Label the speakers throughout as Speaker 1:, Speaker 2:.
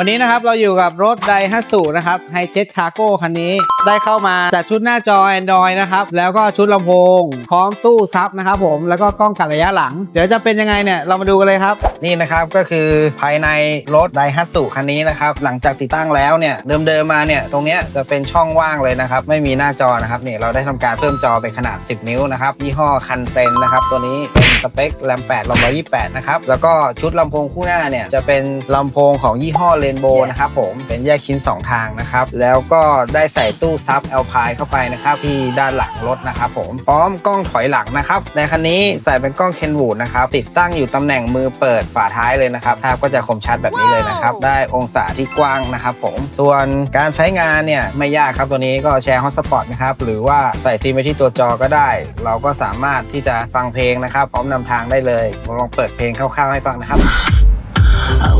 Speaker 1: วันนี้นะครับเราอยู่กับรถไดฮัตสุนะครับไฮเจ็ตคาร์โก้คันนี้ ได้เข้ามาจัดชุดหน้าจอ Android นะครับ แล้วก็ชุดลำโพง พร้อมตู้ซับนะครับผมแล้วก็กล้องกันระยะหลัง เดี๋ยวจะเป็นยังไงเนี่ย เรามาดูกันเลยครับ นี่นะครับก็คือภายในรถไดฮัตสุคันนี้นะครับ หลังจากติดตั้งแล้วเนี่ย เดิมๆมาเนี่ย ตรงเนี้ยจะเป็นช่องว่างเลยนะครับ ไม่มีหน้าจอนะครับนี่เราได้ทำการเพิ่มจอเป็นขนาด 10 นิ้วนะครับยี่ห้อคันเซนนะครับตัวนี้เป็นสเปคแรม8 228 นะครับแล้วก็ชุดลำโพงคู่หน้าเนี่ยจะเป็นลำโพงของยี่ห้อเรนโบนะครับผมเป็นแยกชิ้น 2 ทางนะครับ แล้วก็ได้ใส่ตู้ซับ a l p i เข้าไปนะครับที่ด้านหลังรถนะครับผมพร้อมกล้องถอยหลังนะครับในคันนี้ใส่เป็นกล้องเคนวูดนะครับติดตั้งอยู่ตำแหน่งมือเปิดฝาท้ายเลยนะครับภาพก็จะคมชัดแบบนี้เลยนะครับ ได้องศาที่กว้างนะครับผมส่วนการใช้งานเนี่ยไม่ยากครับตัวนี้ก็แชร์ฮอตสปอตนะครับหรือว่าใส่ซิมไปที่ตัวจอก็ได้ เราก็สามารถที่จะฟังเพลงนะครับ พร้อมนำทางได้เลยผมลองเปิดเพลงคร่าวๆให้ฟังนะครับ
Speaker 2: I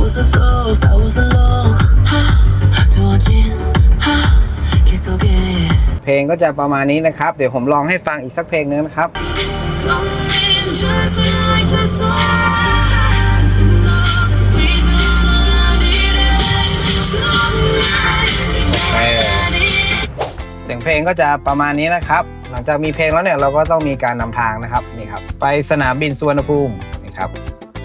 Speaker 2: was a ghost, I was alone. 하, 두어진 하, 길 속에
Speaker 1: เพลงก็จะประมาณนี้นะครับ เดี๋ยวผมลองให้ฟังอีกสักเพลงนึงนะครับ
Speaker 2: Falling just like the stars. We don't need it tonight.
Speaker 1: เสียงเพลงก็จะประมาณนี้นะครับ หลังจากมีเพลงแล้วเนี่ยเราก็ต้องมีการนำทางนะครับนี่ครับ ไปสนามบินสุวรรณภูมินี่ครับ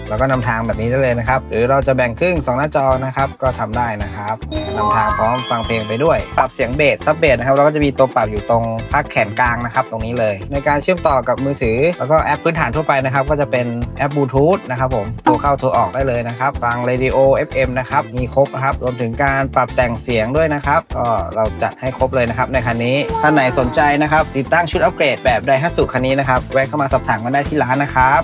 Speaker 1: เราก็นำทางแบบนี้ได้เลยนะครับ หรือเราจะแบ่งครึ่งสองหน้าจอนะครับ ก็ทำได้นะครับนำทางพร้อมฟังเพลงไปด้วย ปรับเสียงเบสซับเบสนะครับเราก็จะมีตัวปรับอยู่ตรงพักแขนกลางนะครับ ตรงนี้เลย ในการเชื่อมต่อกับมือถือ แล้วก็แอปพื้นฐานทั่วไปนะครับ ก็จะเป็นแอปบลูทูธนะครับผมโทรเข้าโทรออกได้เลยนะครับ ฟังเรดิโอ FM นะครับ มีครบนะครับ รวมถึงการปรับแต่งเสียงด้วยนะครับ ก็เราจัดให้ครบเลยนะครับ ในคันนี้ท่านไหนสนใจนะครับ ติดตั้งชุดอัปเกรดแบบไดฮัตสุคันนี้นะครับ แวะเข้ามาสอบถามกันได้ที่ร้านนะครับ